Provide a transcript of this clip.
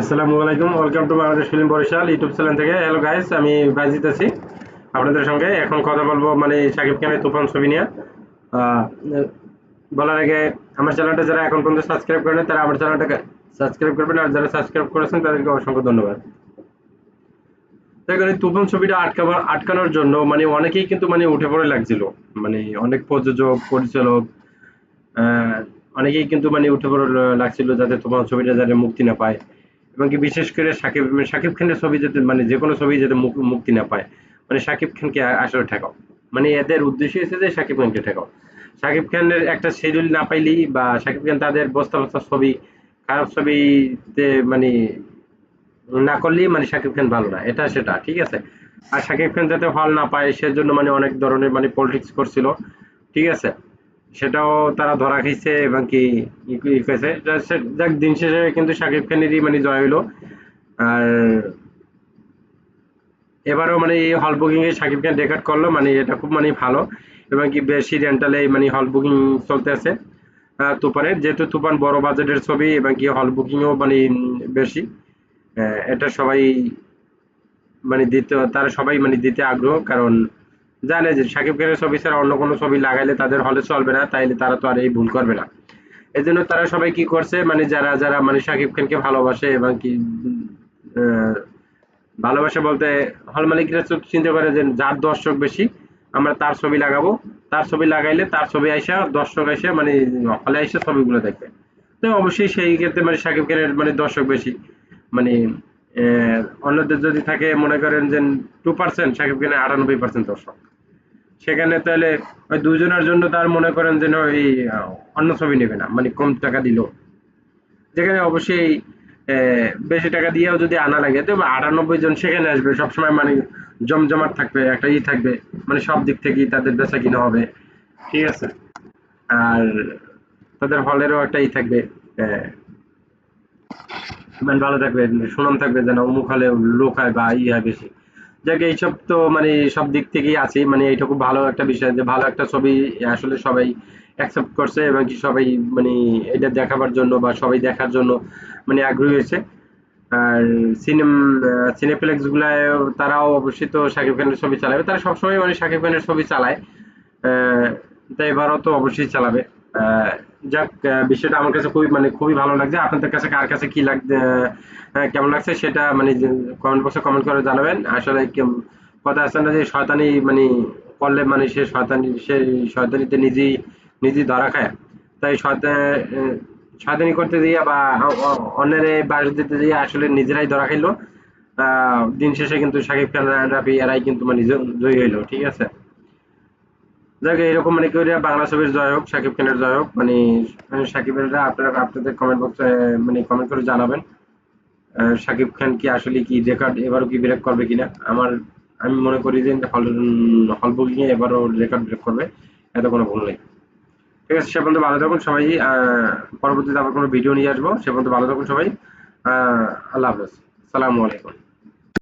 আসসালামু আলাইকুম welcome to Bangladesh film Barishal YouTube channel থেকে। হ্যালো গাইস আমি বাজিত আছি আপনাদের সঙ্গে। এখন কথা বলব মানে শাকিব খানের তুফান ছবি নিয়ে। বলার আগে আমার চ্যানেলটা যারা এখন পর্যন্ত সাবস্ক্রাইব করেন, তারা আমার চ্যানেলটাকে সাবস্ক্রাইব করবেন। আর যারা সাবস্ক্রাইব করেছেন, তাদেরকে অসংখ্য ধন্যবাদ। তো এখানে তুফান ছবিটা আটকাবার, আটকানোর জন্য মানে অনেকেই কিন্তু মানে উঠে পড়ে লাগছিল। মানে অনেক প্রযোজক, পরিচালক অনেকেই কিন্তু মানে উঠে পড়ে লাগছিল যাতে তোমার ছবিটা যাতে মুক্তি না পায়। এবং কি বিশেষ করে সাকিব সাকিব খানের ছবি যাতে মানে যে কোনো ছবি যাতে মুক্তি না পায় মানে সাকিব খানকে আসলে ঠেকাও। মানে এদের উদ্দেশ্য হচ্ছে যে সাকিব খানকে ঠেকাও। সাকিব খানের একটা শিডিউল না পাইলেই বা সাকিব খান তাদের বস্তা বস্তা ছবি, খারাপ ছবিতে মানে না করলেই মানে সাকিব খান ভালো না, এটা সেটা, ঠিক আছে? আর সাকিব খান যাতে হল না পায়, সেজন্য মানে অনেক ধরনের মানে পলিটিক্স করছিল, ঠিক আছে? সেটাও তারা ধরা খাইছে এবং কি ই যাক, দিন শেষে কিন্তু সাকিব খানেরই মানে জয় হলো আর এবারও মানে এই হল বুকিং এ সাকিব খান রেকর্ড করল মানে এটা খুব মানে ভালো। এবং কি বেশি রেন্টালে মানে হল বুকিং চলতে আছে তুফানের। যেহেতু তুফান বড় বাজেটের ছবি, এবং কি হল বুকিংও মানে বেশি এটা সবাই মানে দিতে, তারা সবাই মানে দিতে আগ্রহ, কারণ জানে যে সাকিব খানের ছবি ছাড়া অন্য কোনো ছবি লাগাইলে তাদের হলে চলবে না, তাইলে তারা তো আর এই ভুল করবে না। এই জন্য তারা সবাই কি করছে মানে যারা যারা মানে সাকিব খানকে ভালোবাসে এবং কি ভালোবাসে বলতে হল মালিকরা চিন্তা করে যে যার দর্শক বেশি, আমরা তার ছবি লাগাবো। তার ছবি লাগাইলে তার ছবি আইসা, দর্শক এসে মানে হলে এসে ছবিগুলো দেখবে। তো অবশ্যই সেই ক্ষেত্রে মানে সাকিব খানের মানে দর্শক বেশি। মানে অন্যদের যদি থাকে, মনে করেন যে টু পার্সেন্ট সাকিব খানের আটানব্বই পার্সেন্ট দর্শক। সেখানে তাহলে ওই দুজনের জন্য তার মনে করেন যেন এই অন্য ছবি নেবে না মানে কম টাকা দিল। যেখানে অবশ্যই বেশি টাকা দিয়েও যদি আনা লাগে, তো আটানব্বই জন সেখানে আসবে, সবসময় মানে জমজমাট থাকবে, একটা ই থাকবে মানে সব দিক থেকেই তাদের বেচা কিনা হবে। ঠিক আছে? আর তাদের হলেরও একটা ই থাকবে মানে ভালো থাকবে, সুনাম থাকবে যেন অমুক হলে লোক হয় বা ই হয় বেশি। যাক, এইসব তো মানে সব দিক থেকেই আছে। মানে এইটা খুব ভালো একটা বিষয় যে ভালো একটা ছবি আসলে সবাই অ্যাকসেপ্ট করছে এবং কি সবাই মানে এটা দেখাবার জন্য বা সবাই দেখার জন্য মানে আগ্রহী হয়েছে। আর সিনেম সিনেপ্লেক্স গুলায় তারাও অবশ্যই তো শাকিব খানের ছবি চালাবে। তারা সবসময় মানে শাকিব খানের ছবি চালায়। তাই এবারও তো অবশ্যই চালাবে। যাক বিষয়টা আমার কাছে খুবই মানে খুবই ভালো লাগছে। আপনাদের কাছে কার কাছে কি লাগছে কেমন লাগছে সেটা মানে কমেন্ট বক্সে কমেন্ট করে জানাবেন। আসলে কথা আছে না যে শয়তানি মানে করলে মানে সে শয়তানি, সে শয়তানিতে নিজেই নিজেই ধরা খায়। তাই শয়তান করতে দিয়ে বা অন্যের বাস দিতে দিয়ে আসলে নিজেরাই ধরা খাইলো। দিন শেষে কিন্তু সাকিব খান, রাফি এরাই কিন্তু মানে জয়ী হইল, ঠিক আছে? যাক এরকম মানে কেউ বাংলা ছবির জয় হোক শাকিব খানের জয় হোক মানে আহ, শাকিবের আপনারা আপনাদের কমেন্ট বক্সে মানে কমেন্ট করে জানাবেন। শাকিব খান কি আসলে কি রেকর্ড এবারও কি ব্রেক করবে কিনা? আমার আমি মনে করি যে হল হল বুকিং এ এবারও রেকর্ড ব্রেক করবে এত কোনো ভুল নেই। ঠিক আছে সে পর্যন্ত ভালো থাকুন সবাই। পরবর্তীতে আবার কোনো ভিডিও নিয়ে আসব। সে পর্যন্ত ভালো থাকুন সবাই। আল্লাহ হাফেজ। সালামু আলাইকুম।